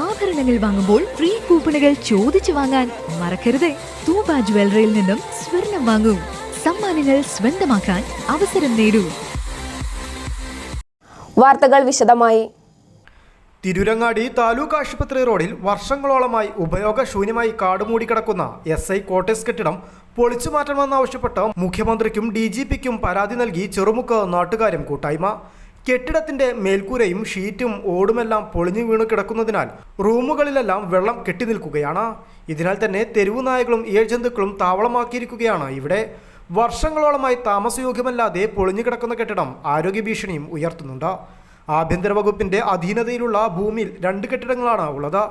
ആഭരണങ്ങൾ വാങ്ങുമ്പോൾ ഫ്രീ കൂപ്പണുകൾ ചോദിച്ചു വാങ്ങാൻ മറക്കരുത്. തൂബ ജ്വല്ലറിയിൽ നിന്നും സ്വർണം വാങ്ങൂ. സമ്മാനങ്ങൾ സ്വന്തമാക്കാൻ അവസരം നേടൂ. വാർത്തകൾ വിശദമായി. തിരുരങ്ങാടി താലൂക്ക് ആശുപത്രി റോഡിൽ വർഷങ്ങളോളമായി ഉപയോഗശൂന്യമായി കാടുമൂടി കിടക്കുന്ന എസ് ഐ കോട്ടേഴ്സ് കെട്ടിടം പൊളിച്ചു മാറ്റണമെന്നാവശ്യപ്പെട്ട് മുഖ്യമന്ത്രിക്കും ഡി ജി പിക്കും പരാതി നൽകി ചെറുമുക്ക് നാട്ടുകാരും കൂട്ടായ്മ. കെട്ടിടത്തിന്റെ മേൽക്കൂരയും ഷീറ്റും ഓടുമെല്ലാം പൊളിഞ്ഞു വീണു കിടക്കുന്നതിനാൽ റൂമുകളിലെല്ലാം വെള്ളം കെട്ടി നിൽക്കുകയാണ്. ഇതിനാൽ തന്നെ തെരുവു നായകളും ഏഴ്ജന്തുക്കളും താവളമാക്കിയിരിക്കുകയാണ്. ഇവിടെ വർഷങ്ങളോളമായി താമസയോഗ്യമല്ലാതെ പൊളിഞ്ഞു കിടക്കുന്ന കെട്ടിടം ആരോഗ്യ ഭീഷണിയും ഉയർത്തുന്നുണ്ട്. ആഭ്യന്തര വകുപ്പിന്റെ അധീനതയിലുള്ള ഭൂമിയിൽ രണ്ട് കെട്ടിടങ്ങളാണ് ഉള്ളത്.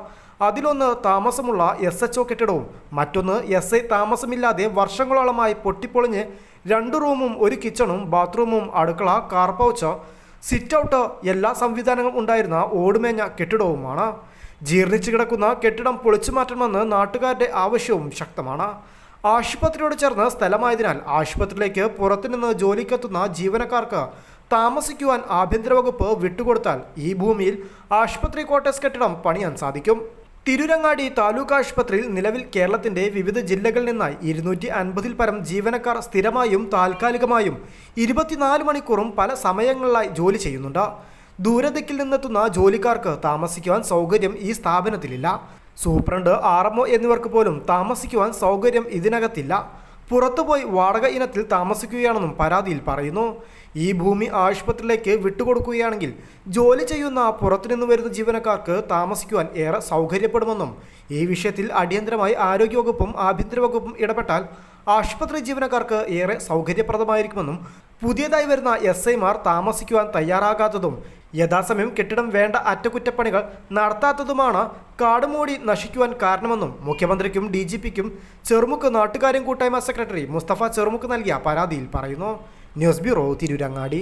അതിലൊന്ന് താമസമുള്ള എസ് എച്ച് ഒ കെട്ടിടവും മറ്റൊന്ന് എസ് ഐ താമസമില്ലാതെ വർഷങ്ങളോളമായി പൊട്ടിപ്പൊളിഞ്ഞ് രണ്ട് റൂമും ഒരു കിച്ചണും ബാത്റൂമും അടുക്കള കാർ പൗച്ച് സിറ്റ് എല്ലാ സംവിധാനങ്ങളും ഉണ്ടായിരുന്ന ഓടുമേഞ്ഞ കെട്ടിടവുമാണ്. ജീർണിച്ചു കിടക്കുന്ന കെട്ടിടം പൊളിച്ചു മാറ്റണമെന്ന് നാട്ടുകാരുടെ ആവശ്യവും ശക്തമാണ്. ആശുപത്രിയോട് ചേർന്ന് സ്ഥലമായതിനാൽ ആശുപത്രിയിലേക്ക് പുറത്തുനിന്ന് ജോലിക്കെത്തുന്ന ജീവനക്കാർക്ക് താമസിക്കുവാൻ ആഭ്യന്തര വകുപ്പ് വിട്ടുകൊടുത്താൽ ഈ ഭൂമിയിൽ ആശുപത്രി ക്വാർട്ടേഴ്സ് കെട്ടിടം പണിയാൻ സാധിക്കും. തിരുരങ്ങാടി താലൂക്ക് ആശുപത്രിയിൽ നിലവിൽ കേരളത്തിന്റെ വിവിധ ജില്ലകളിൽ നിന്നായി ഇരുന്നൂറ്റി അൻപതിൽ പരം ജീവനക്കാർ സ്ഥിരമായും താൽക്കാലികമായും ഇരുപത്തിനാല് മണിക്കൂറും പല സമയങ്ങളിലായി ജോലി ചെയ്യുന്നുണ്ട്. ദൂരദിക്കിൽ നിന്നെത്തുന്ന ജോലിക്കാർക്ക് താമസിക്കുവാൻ സൗകര്യം ഈ സ്ഥാപനത്തിലില്ല. സൂപ്രണ്ട് ആർ എന്നിവർക്ക് പോലും താമസിക്കുവാൻ സൗകര്യം ഇതിനകത്തില്ല. പുറത്തുപോയി വാടക ഇനത്തിൽ താമസിക്കുകയാണെന്നും പരാതിയിൽ പറയുന്നു. ഈ ഭൂമി ആശുപത്രിയിലേക്ക് വിട്ടുകൊടുക്കുകയാണെങ്കിൽ ജോലി ചെയ്യുന്ന പുറത്തുനിന്ന് വരുന്ന ജീവനക്കാർക്ക് താമസിക്കുവാൻ ഏറെ സൗകര്യപ്പെടുമെന്നും ഈ വിഷയത്തിൽ അടിയന്തരമായി ആരോഗ്യവകുപ്പും ആഭ്യന്തര വകുപ്പും ഇടപെട്ടാൽ ആശുപത്രി ജീവനക്കാർക്ക് ഏറെ സൗകര്യപ്രദമായിരിക്കുമെന്നും പുതിയതായി വരുന്ന എസ് ഐമാർ താമസിക്കുവാൻ തയ്യാറാകാത്തതും യഥാസമയം കെട്ടിടം വേണ്ട അറ്റകുറ്റപ്പണികൾ നടത്താത്തതുമാണ് കാടുമൂടി നശിക്കുവാൻ കാരണമെന്നും മുഖ്യമന്ത്രിക്കും ഡി ജി പിക്കും ചെറുമുക്ക് നാട്ടുകാരും കൂട്ടായ്മ സെക്രട്ടറി മുസ്തഫ ചെറുമുക്ക് നൽകിയ പരാതിയിൽ പറയുന്നു. News bureau Tirurangadi.